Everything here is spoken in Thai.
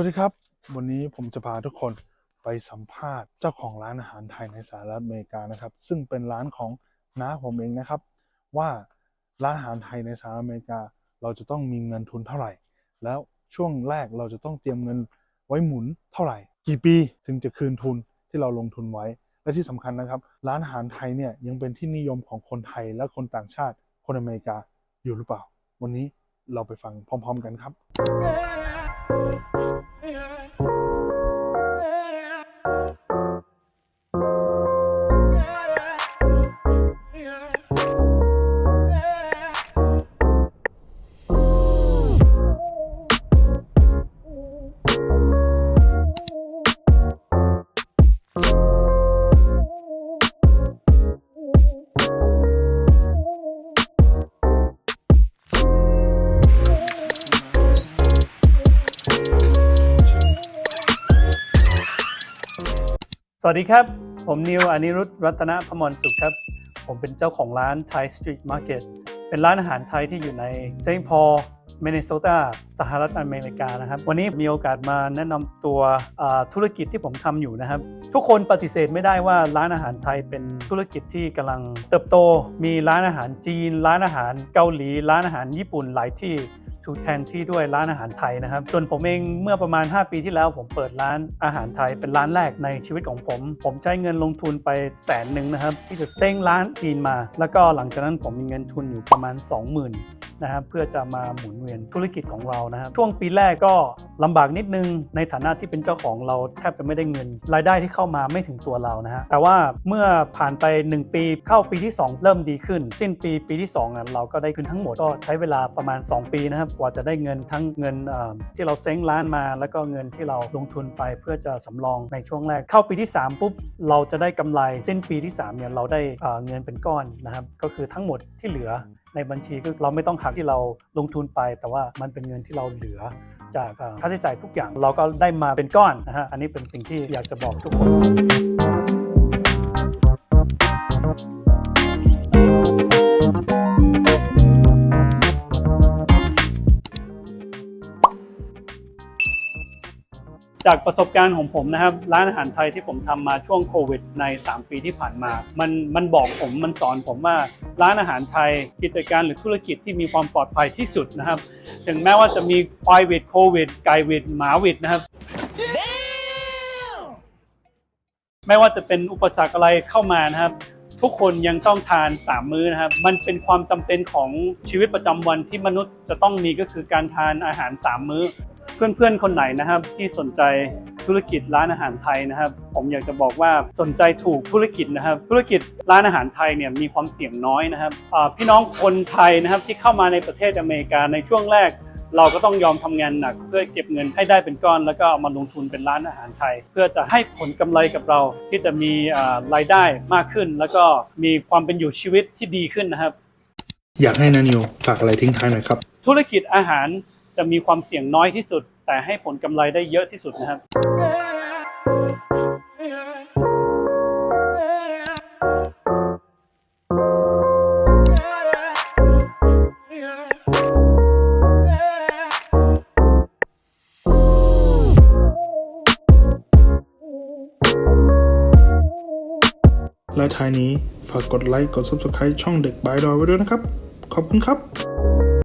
วัสดีครับ วันนี้ผมจะพาทุกคนไปสัมภาษณ์เจ้าของร้านอาหารไทยในสหรัฐอเมริกานะครับ ซึ่งเป็นร้านของน้าผมเองนะครับ ว่าร้านอาหารไทยในสหรัฐอเมริกา เราจะต้องมีเงินทุนเท่าไหร่ แล้วช่วงแรกเราจะต้องเตรียมเงินไว้หมุนเท่าไหร่ กี่ปีถึงจะคืนทุนที่เราลงทุนไว้ และที่สำคัญนะครับ ร้านอาหารไทยเนี่ยยังเป็นที่นิยมของคนไทยและคนต่างชาติคนอเมริกาอยู่หรือเปล่า วันนี้เราไปฟังพร้อม ๆ กันครับ you. สวัสดีครับ ผมนิวอนิรุตรัตนพมรสุขครับ ผมเป็นเจ้าของร้าน Thai Street Market เป็นร้านอาหารไทยที่อยู่ในเซนต์พอลเมนนิโซตาสหรัฐอเมริกานะครับ วันนี้มีโอกาสมาแนะนำตัวธุรกิจที่ผมทำอยู่นะครับ ทุกคนปฏิเสธไม่ได้ว่าร้านอาหารไทยเป็นธุรกิจที่กำลังเติบโต มีร้านอาหารจีน ร้านอาหารเกาหลี ร้านอาหารญี่ปุ่นหลายที่ ถูแทนที่ด้วยร้านอาหารไทยนะครับส่วนผมเองเมื่อประมาณ 5 ปีที่แล้วผมเปิดร้านอาหารไทยเป็นร้านแรกในชีวิตของผม ผมใช้เงินลงทุนไปแสนหนึ่งนะครับ ที่จะเซ้งร้านจีนมา แล้วก็หลังจากนั้นผมมีเงินทุนอยู่ประมาณ 20,000นะครับเพื่อจะมาหมุนเวียนธุรกิจของเรานะครับช่วงปีแรกก็ลำบากนิดนึง ในฐานะที่เป็นเจ้าของเราแทบจะไม่ได้เงิน รายได้ที่เข้ามาไม่ถึงตัวเรานะฮะแต่ว่าเมื่อผ่านไป 1 ปีเข้าปีที่ 2 เริ่มดีขึ้นสิ้นปีปีที่2อะเราก็ได้คืนทั้งหมดก็ใช้เวลาประมาณ 2 ปีนะครับกว่าจะได้เงินทั้งเงินที่เราเซ้งร้านมา แล้วก็เงินที่เราลงทุนไปเพื่อจะสำรองในช่วงแรก เข้าปีที่ 3 ปุ๊บ เราจะได้กำไรสิ้นปีที่3เนี่ยเราได้เงินเป็นก้อนนะครับก็คือทั้งหมดที่เหลือในบัญชีก็เราไม่ต้องหักที่เราลงทุนไป แต่ว่ามันเป็นเงินที่เราเหลือจากค่าใช้จ่ายทุกอย่างเราก็ได้มาเป็นก้อนนะฮะอันนี้เป็นสิ่งที่อยากจะบอกทุกคน จากประสบการณ์ของผมนะครับ ร้านอาหารไทยที่ผมทำมาช่วงโควิด ใน 3 ปีที่ผ่านมา มันมันบอกผมมันสอนผมว่าร้านอาหารไทยกิจการหรือธุรกิจที่มีความปลอดภัยที่สุดนะครับ ถึงแม้ว่าจะมีควายวิดโควิดไก่วิดหมาวิดนะครับไม่ว่าจะเป็นอุปสรรคอะไรเข้ามานะครับ ทุกคนยังต้องทาน 3 มื้อนะครับ มันเป็นความจำเป็นของชีวิตประจำวันที่มนุษย์จะต้องมีก็คือการทานอาหาร 3 มื้อ เพื่อนๆ คนไหนนะครับ ที่สนใจธุรกิจร้านอาหารไทยนะครับ ผมอยากจะบอกว่าสนใจถูกธุรกิจนะครับ ธุรกิจร้านอาหารไทยเนี่ยมีความเสี่ยงน้อยนะครับอ่าพี่น้องคนไทยนะครับที่เข้ามาในประเทศอเมริกาในช่วงแรก เราก็ต้องยอมทำงานหนัก เพื่อเก็บเงินให้ได้เป็นก้อน แล้วก็เอามาลงทุนเป็นร้านอาหารไทย เพื่อจะให้ผลกำไรกับเราที่จะมีอ่ารายได้มากขึ้น แล้วก็มีความเป็นอยู่ชีวิตที่ดีขึ้นนะครับ อยากให้นานิวฝากอะไรทิ้งท้ายหน่อยครับ ธุรกิจอาหาร จะมีความเสี่ยงน้อยที่สุด แต่ให้ผลกำไรได้เยอะที่สุดนะครับและท้ายนี้ฝากกดไลค์ กด Subscribe ช่องเด็กบายดอยไว้ด้วยนะครับ ขอบคุณครับ